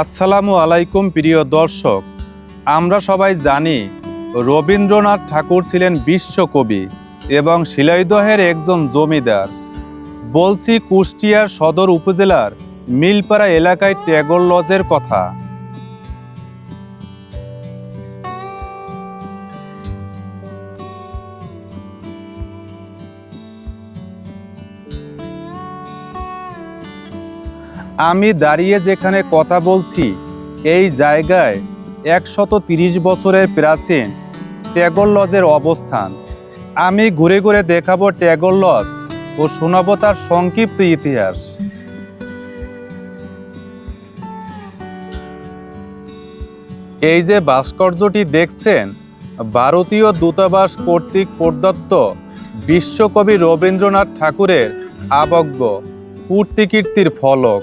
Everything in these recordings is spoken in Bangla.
আসসালামু আলাইকুম, প্রিয় দর্শক। আমরা সবাই জানি, রবীন্দ্রনাথ ঠাকুর ছিলেন বিশ্বকবি এবং শিলাইদহের একজন জমিদার। বলছি কুষ্টিয়ার সদর উপজেলার মিলপাড়া এলাকায় ট্যাগর লজের কথা। আমি দাঁড়িয়ে যেখানে কথা বলছি, এই জায়গায় একশত তিরিশ বছরের প্রাচীন ট্যাগর লজের অবস্থান। আমি ঘুরে ঘুরে দেখাবো ট্যাগর লজ ও শোনাবো তার সংক্ষিপ্ত ইতিহাস। এই যে ভাস্কর্যটি দেখছেন, ভারতীয় দূতাবাস কর্তৃক প্রদত্ত বিশ্বকবি রবীন্দ্রনাথ ঠাকুরের আবজ্ঞ কীর্তিকীর্তির ফলক।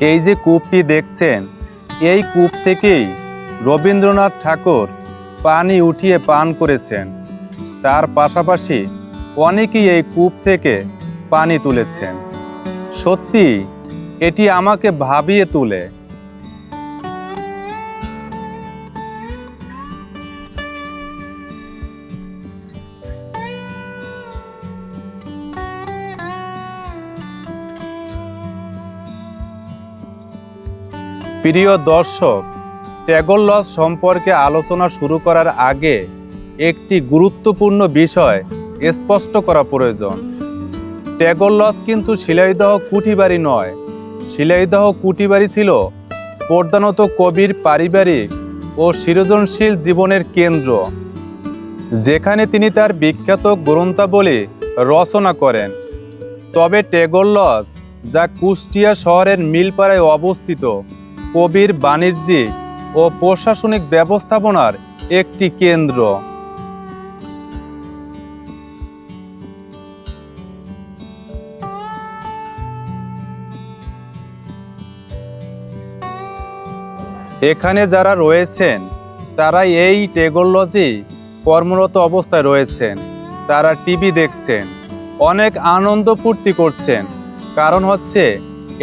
এই যে কূপটি দেখছেন, এই কূপ থেকেই রবীন্দ্রনাথ ঠাকুর পানি উঠিয়ে পান করেছেন। তার পাশাপাশি অনেকেই এই কূপ থেকে পানি তুলেছেন। সত্যি এটি আমাকে ভাবিয়ে তুলে। প্রিয় দর্শক, ট্যাগর লজ সম্পর্কে আলোচনা শুরু করার আগে একটি গুরুত্বপূর্ণ বিষয় স্পষ্ট করা প্রয়োজন। ট্যাগর লজ কিন্তু শিলাইদহ কুঠিবাড়ি নয়। শিলাইদহ কুঠিবাড়ি ছিল প্রধানত কবির পারিবারিক ও সৃজনশীল জীবনের কেন্দ্র, যেখানে তিনি তার বিখ্যাত গ্রন্থাবলী রচনা করেন। তবে ট্যাগর লজ যা কুষ্টিয়া শহরের মিলপাড়ায় অবস্থিত কবির বাণিজ্যিক ও প্রশাসনিক ব্যবস্থাপনার একটি কেন্দ্র। এখানে যারা রয়েছেন তারা এই টেকনোলজি কর্মরত অবস্থায় রয়েছেন। তারা টিভি দেখছেন, অনেক আনন্দ ফুর্তি করছেন। কারণ হচ্ছে,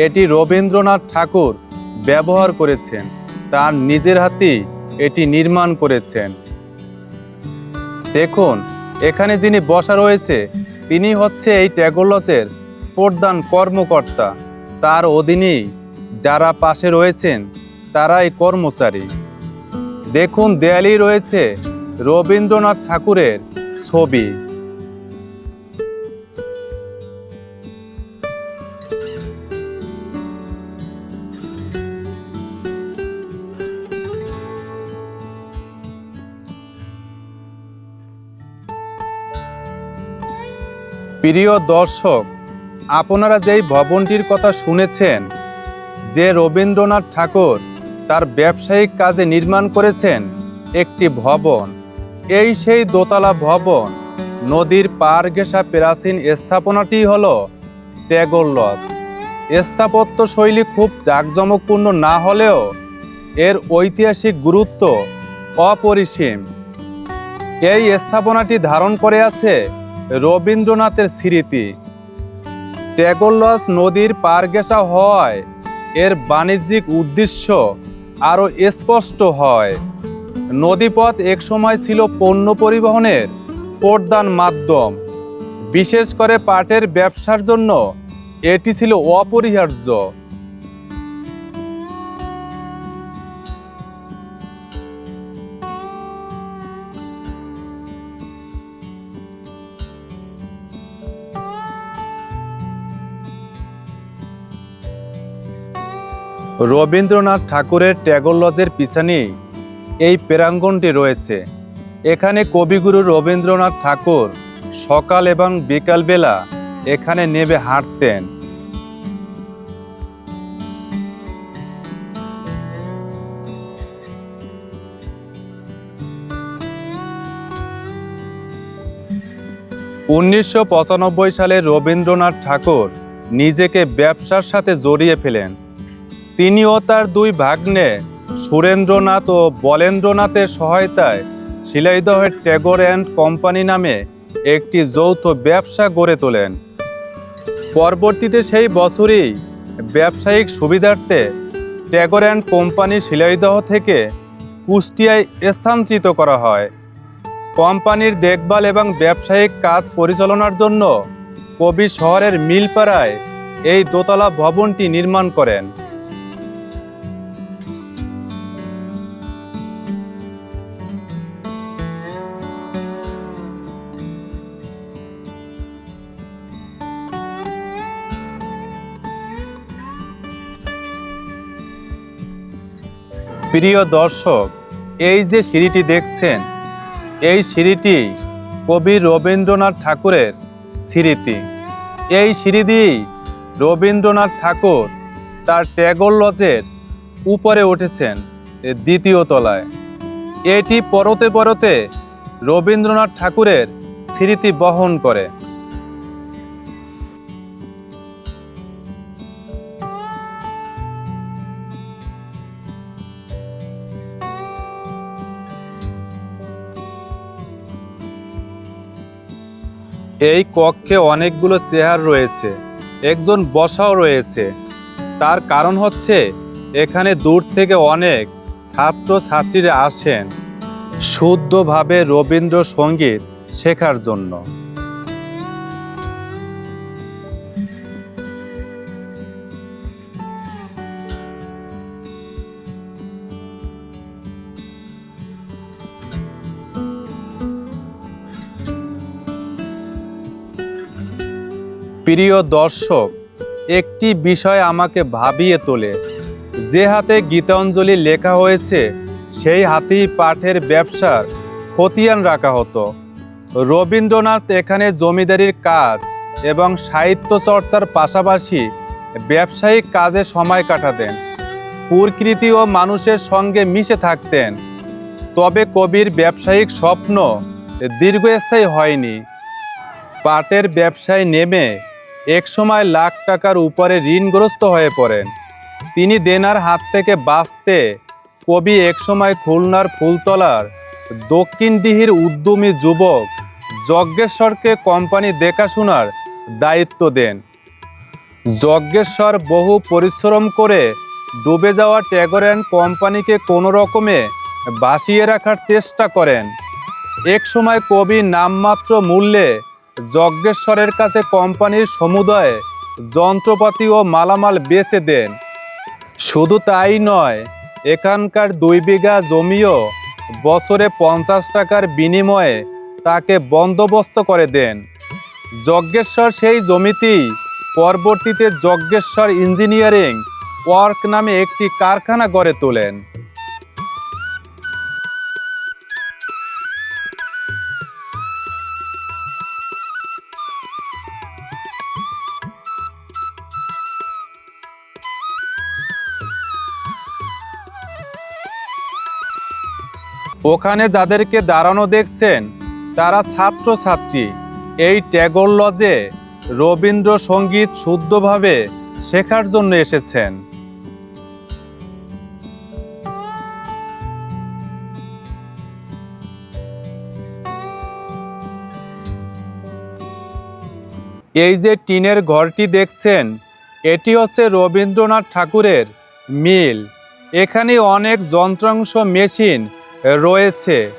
এটি রবীন্দ্রনাথ ঠাকুর ব্যবহার করেছেন, তার নিজের হাতেই এটি নির্মাণ করেছেন। দেখুন, এখানে যিনি বসা রয়েছে, তিনি হচ্ছে এই ট্যাগোলজের প্রধান কর্মকর্তা। তার অধীনেই যারা পাশে রয়েছেন, তারাই কর্মচারী। দেখুন, দেয়ালেই রয়েছে রবীন্দ্রনাথ ঠাকুরের ছবি। প্রিয় দর্শক, আপনারা যেই ভবনটির কথা শুনেছেন, যে রবীন্দ্রনাথ ঠাকুর তার ব্যবসায়িক কাজে নির্মাণ করেছেন একটি ভবন, এই সেই দোতলা ভবন, নদীর পার ঘেঁষা প্রাচীন স্থাপনাটি হল ট্যাগর লজ। স্থাপত্য শৈলী খুব জাঁকজমকপূর্ণ না হলেও এর ঐতিহাসিক গুরুত্ব অপরিসীম। এই স্থাপনাটি ধারণ করে আছে রবীন্দ্রনাথের স্মৃতি। ট্যাগর লজ নদীর পার হওয়ায় এর বাণিজ্যিক উদ্দেশ্য আরও স্পষ্ট হয়। নদীপথ একসময় ছিল পণ্য পরিবহনের প্রধান মাধ্যম। বিশেষ করে পাটের ব্যবসার জন্য এটি ছিল অপরিহার্য। রবীন্দ্রনাথ ঠাকুরের ট্যাগর লজের পিছনেই এই প্রাঙ্গণটি রয়েছে। এখানে কবিগুরু রবীন্দ্রনাথ ঠাকুর সকাল এবং বিকালবেলা এখানে নেবে হাঁটতেন। উনিশশো পঁচানব্বই সালে রবীন্দ্রনাথ ঠাকুর নিজেকে ব্যবসার সাথে জড়িয়ে ফেলেন। তিনি ও তার দুই ভাগ্নে, সুরেন্দ্রনাথ ও বলেন্দ্রনাথের সহায়তায় শিলাইদহের ট্যাগর অ্যান্ড কোম্পানি নামে একটি যৌথ ব্যবসা গড়ে তোলেন। পরবর্তীতে সেই বছরই ব্যবসায়িক সুবিধার্থে ট্যাগর অ্যান্ড কোম্পানি শিলাইদহ থেকে কুষ্টিয়ায় স্থানান্তরিত করা হয়। কোম্পানির দেখভাল এবং ব্যবসায়িক কাজ পরিচালনার জন্য কবি শহরের মিলপাড়ায় এই দোতলা ভবনটি নির্মাণ করেন। প্রিয় দর্শক, এই যে সিঁড়িটি দেখছেন, এই সিঁড়িটি কবি রবীন্দ্রনাথ ঠাকুরের স্মৃতি এই সিঁড়ি দিয়েই রবীন্দ্রনাথ ঠাকুর তার ট্যাগর লজের উপরে উঠেছেন দ্বিতীয় তলায়। এটি পরতে পরতে রবীন্দ্রনাথ ঠাকুরের স্মৃতি বহন করে। এই কক্ষে অনেকগুলো চেয়ার রয়েছে, একজন বসাও রয়েছে। তার কারণ হচ্ছে, এখানে দূর থেকে অনেক ছাত্র ছাত্রীরা আসেন, শুদ্ধভাবে রবীন্দ্রসঙ্গীত শেখার জন্য। প্রিয় দর্শক, একটি বিষয় আমাকে ভাবিয়ে তোলে। যে হাতে গীতাঞ্জলি লেখা হয়েছে, সেই হাতেই পাঠের ব্যবসার খতিয়ান রাখা হতো। রবীন্দ্রনাথ এখানে জমিদারির কাজ এবং সাহিত্য চর্চার পাশাপাশি ব্যবসায়িক কাজে সময় কাটাতেন। প্রকৃতি ও মানুষের সঙ্গে মিশে থাকতেন। তবে কবির ব্যবসায়িক স্বপ্ন দীর্ঘস্থায়ী হয়নি। পাটের ব্যবসায় নেমে একসময় লাখ টাকার উপরে ঋণগ্রস্ত হয়ে পড়েন। তিনি দেনার হাত থেকে বাঁচতে কবি একসময় খুলনার ফুলতলার দক্ষিণ দিহির উদ্যমী যুবক যজ্ঞেশ্বরকে কোম্পানি দেখাশোনার দায়িত্ব দেন। যজ্ঞেশ্বর বহু পরিশ্রম করে ডুবে যাওয়া ট্যাগর অ্যান্ড কোম্পানিকে কোনো রকমে বাঁচিয়ে রাখার চেষ্টা করেন। এক সময় কবি নামমাত্র মূল্যে যজ্ঞেশ্বরের কাছে কোম্পানির সমুদয় যন্ত্রপাতি ও মালামাল বেচে দেন। শুধু তাই নয়, এখানকার দুই বিঘা জমিও বছরে পঞ্চাশ টাকার বিনিময়ে তাকে বন্দোবস্ত করে দেন। যজ্ঞেশ্বর সেই জমিতেই পরবর্তীতে যজ্ঞেশ্বর ইঞ্জিনিয়ারিং ওয়ার্ক নামে একটি কারখানা গড়ে তোলেন। ওখানে যাদেরকে দাঁড়ানো দেখছেন, তারা ছাত্রছাত্রী। এই ট্যাগর লজে রবীন্দ্র সংগীত শুদ্ধভাবে শেখার জন্য এসেছেন। এই যে টিনের ঘরটি দেখছেন, এটি হচ্ছে রবীন্দ্রনাথ ঠাকুরের মিল। এখানে অনেক যন্ত্রাংশ মেশিন রয়েছে।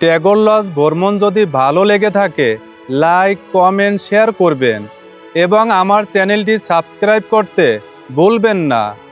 ট্যাগর ভ্রমণ যদি ভালো লেগে থাকে লাইক কমেন্ট শেয়ার করবেন। এবং আমার চ্যানেলটি সাবস্ক্রাইব করতে ভুলবেন না।